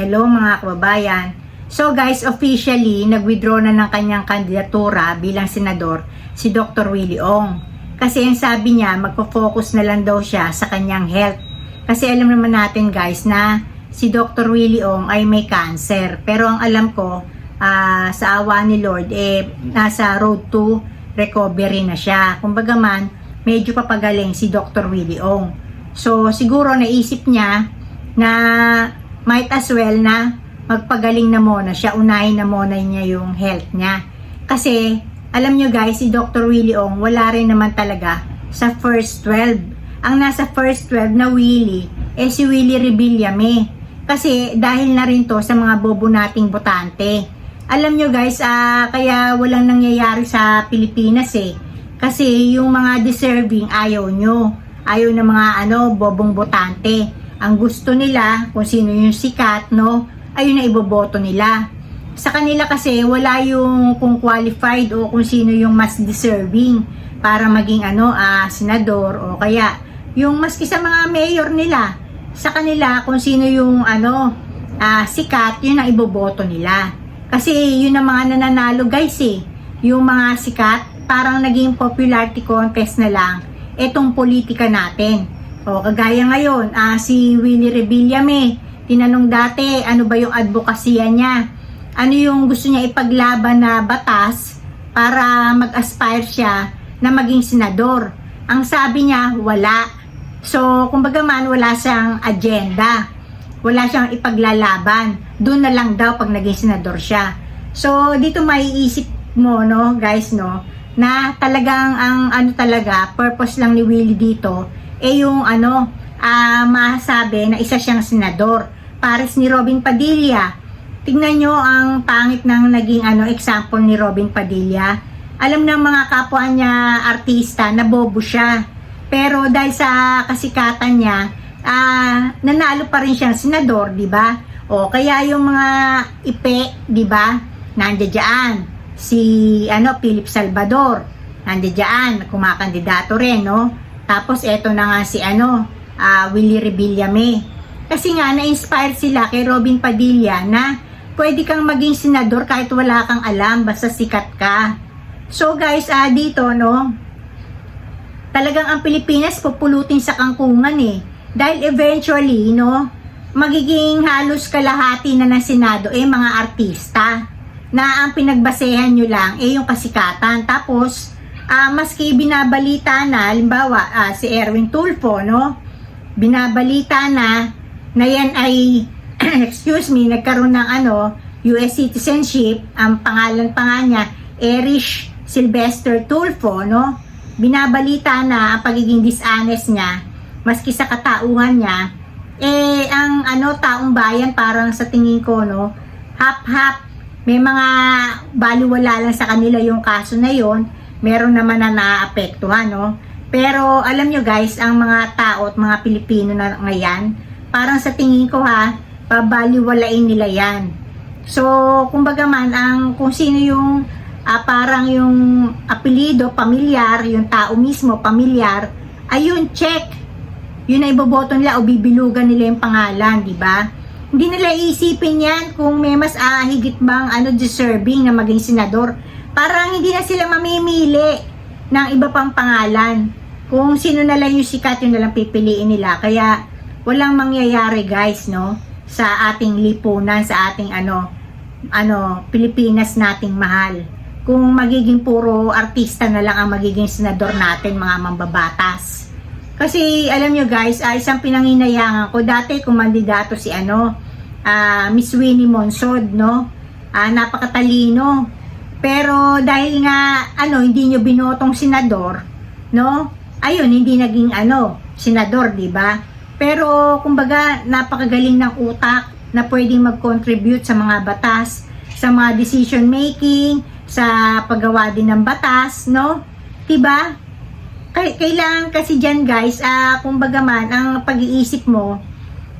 Hello mga kababayan. So guys, officially, nag-withdraw na ng kanyang kandidatura bilang senador si Dr. Willie Ong. Kasi ang sabi niya, magpo-focus na lang daw siya sa kanyang health. Kasi alam naman natin guys na si Dr. Willie Ong ay may cancer. Pero ang alam ko, ah, sa awa ni Lord, eh, nasa road to recovery na siya. Kumbaga man, medyo papagaling si Dr. Willie Ong. So, siguro naisip niya na might as well na magpagaling na muna siya, unahin na muna niya yung health niya. Kasi, alam nyo guys, si Dr. Willie Ong, wala rin naman talaga sa first 12. Ang nasa first 12 na Willie, eh si Willie Rebillame. Kasi dahil na rin to sa mga bobo nating botante. Alam nyo guys, ah, kaya walang nangyayari sa Pilipinas eh. Kasi yung mga deserving ayaw nyo. Ayaw ng mga ano, bobong botante. Ang gusto nila, kung sino yung sikat, no, ayun na iboboto nila. Sa kanila kasi, wala yung kung qualified o kung sino yung mas deserving para maging ano, ah, senador o kaya yung maski sa mga mayor nila. Sa kanila, kung sino yung ano, ah, sikat, yun ang iboboto nila. Kasi yun ang mga nananalo guys eh. Yung mga sikat, parang naging popularity contest na lang etong politika natin. O kagaya ngayon, ah, si Willie Rebillame, tinanong dati ano ba yung advokasya niya. Ano yung gusto niya ipaglaban na batas para mag-aspire siya na maging senador. Ang sabi niya, wala. So, kumbaga man, wala siyang agenda. Wala siyang ipaglalaban. Doon na lang daw pag naging senador siya. So, dito maiisip mo, no, guys, no, na talagang ang ano talaga, purpose lang ni Willie dito, eh yung ano, ah masabi na isa siyang senador. Pares ni Robin Padilla. Tingnan nyo ang pangit ng naging ano example ni Robin Padilla. Alam ng mga kapwa niya artista na bobo siya. Pero dahil sa kasikatan niya, ah nanalo pa rin siyang senador, di ba? O kaya yung mga ipe, di ba? Nandiyan si ano Philip Salvador. Nandiyan, kumakandidato rin, no? Tapos eto na nga si ano, ah, Willie Rebillame. Kasi nga na-inspire sila kay Robin Padilla na pwede kang maging senador kahit wala kang alam basta sikat ka. So guys, ah dito no, talagang ang Pilipinas pupulutin sa kangkungan eh. Dahil eventually, no, magiging halos kalahati na ng Senado eh mga artista na ang pinagbasehan nyo lang eh yung kasikatan. Tapos, ah maski binabalita na, halimbawa, ah, si Erwin Tulfo, no, binabalita na na yan ay, excuse me, nagkaroon ng ano, US citizenship, ang pangalan pa nga niya, Erich Sylvester Tulfo, no? Binabalita na ang pagiging dishonest niya, maski sa katauhan niya, eh, ang ano, taong bayan, parang sa tingin ko, no, hap-hap, may mga baliwala lang sa kanila yung kaso na yon meron naman na naaapektuhan, no? Pero alam nyo guys, ang mga tao at mga Pilipino na ngayon, parang sa tingin ko ha, pabaliwalain nila yan. So, kumbaga man, ang kung sino yung ah, parang yung apelido, pamilyar, yung tao mismo, pamilyar, ayun, check. Yun ay iboboto nila o bibilugan nila yung pangalan, di ba? Hindi nila iisipin yan kung may mas ah, bang ano, deserving na maging senador. Parang hindi na sila mamimili ng iba pang pangalan. Kung sino na lang yung sikat, yun na lang pipiliin nila. Kaya, walang mangyayari guys, no? Sa ating lipunan, sa ating ano, ano, Pilipinas nating mahal. Kung magiging puro artista na lang ang magiging senador natin, mga mambabatas. Kasi, alam nyo guys, ah, isang pinanginayangan ko, dati kumandidato si ano, ah, Miss Winnie Monsod, no? Ah, napakatalino. Pero dahil nga, ano, hindi nyo binotong senador, no? Ayun, hindi naging ano, senador, di ba? Pero, kumbaga, napakagaling ng utak na pwedeng mag-contribute sa mga batas, sa mga decision making, sa paggawa din ng batas, no? Diba? Kay- Kailangan kasi dyan guys, ah, kumbaga man, ang pag-iisip mo,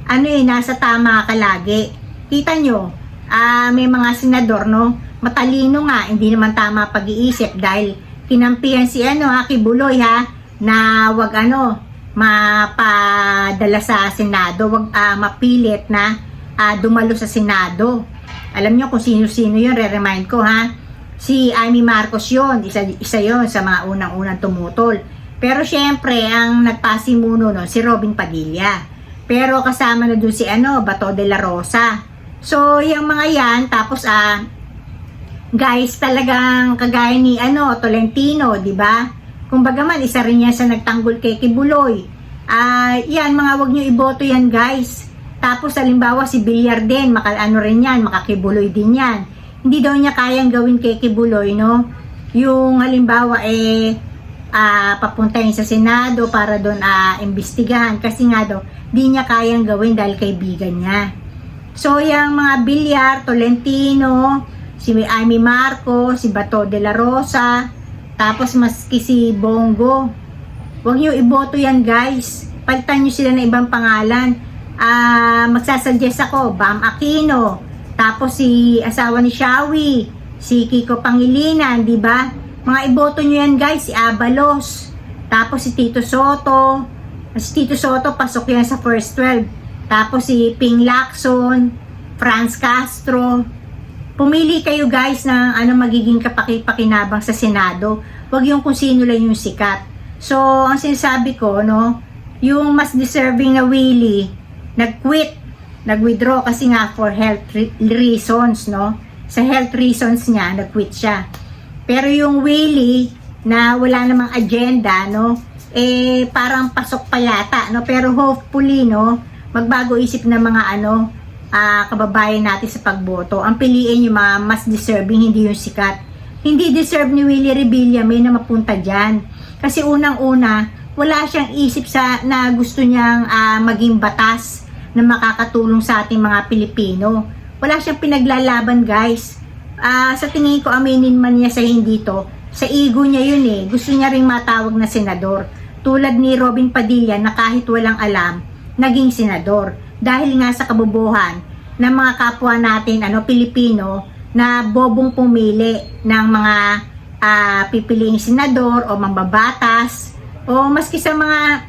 ano eh, nasa tama ka lagi. Kita nyo, ah, may mga senador, no? Matalino nga, hindi naman tama pag-iisip dahil kinampihan si ano ha, Kibuloy ha, na wag ano, mapadala sa Senado, wag ah, mapilit na ah, dumalo sa Senado. Alam nyo kung sino-sino yun, re-remind ko ha. Si Amy Marcos yon isa, isa yon sa mga unang-unang tumutol. Pero syempre, ang nagpasimuno no, si Robin Padilla. Pero kasama na doon si ano, Bato de la Rosa. So, yung mga yan, tapos ah, guys, talagang kagaya ni ano, Tolentino, di ba? Kumbaga man, isa rin yan sa nagtanggol kay Kibuloy. Ah, yan, mga wag nyo iboto yan, guys. Tapos, halimbawa, si Villar din, maka, ano rin yan, makakibuloy din yan. Hindi daw niya kayang gawin kay Kibuloy, no? Yung halimbawa, eh, ah, papuntahin sa Senado para doon ah, imbestigahan. Kasi nga daw, di niya kayang gawin dahil kaibigan niya. So, yung mga Villar, Tolentino, si Amy Marco, si Bato de la Rosa, tapos maski si Bongo. Huwag niyo iboto yan, guys. Palitan niyo sila ng ibang pangalan. Ah, magsasuggest ako, Bam Aquino, tapos si asawa ni Shawi, si Kiko Pangilinan, di ba? Mga iboto niyo yan, guys, si Abalos, tapos si Tito Soto, si Tito Soto pasok yan sa first 12. Tapos si Ping Lacson, Franz Castro. Pumili kayo guys ng ano magiging kapaki-pakinabang sa Senado. Huwag yung kung sino lang yung sikat. So, ang sinasabi ko, no, yung mas deserving na Willie, nag-quit, nag-withdraw kasi nga for health re- reasons, no? Sa health reasons niya, nag-quit siya. Pero yung Willie, na wala namang agenda, no? Eh, parang pasok pa yata, no? Pero hopefully, no? Magbago isip ng mga ano, ah, kababayan natin sa pagboto. Ang piliin yung mga mas deserving, hindi yung sikat. Hindi deserve ni Willie Revilla may na mapunta dyan. Kasi unang-una, wala siyang isip sa na gusto niyang ah, maging batas na makakatulong sa ating mga Pilipino. Wala siyang pinaglalaban, guys. Ah, sa tingin ko, aminin man niya sa hindi to, sa ego niya yun eh. Gusto niya ring matawag na senador. Tulad ni Robin Padilla na kahit walang alam, naging senador. Dahil nga sa kabubuhan ng mga kapwa natin, ano, Pilipino, na bobong pumili ng mga ah, pipiliing senador o mambabatas o maski sa mga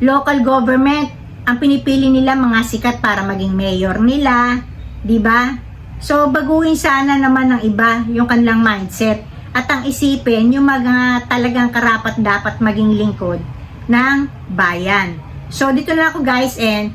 local government, ang pinipili nila mga sikat para maging mayor nila, 'di ba? So baguhin sana naman ng iba yung kanilang mindset at ang isipin yung mga talagang karapat dapat maging lingkod ng bayan. So dito na ako guys and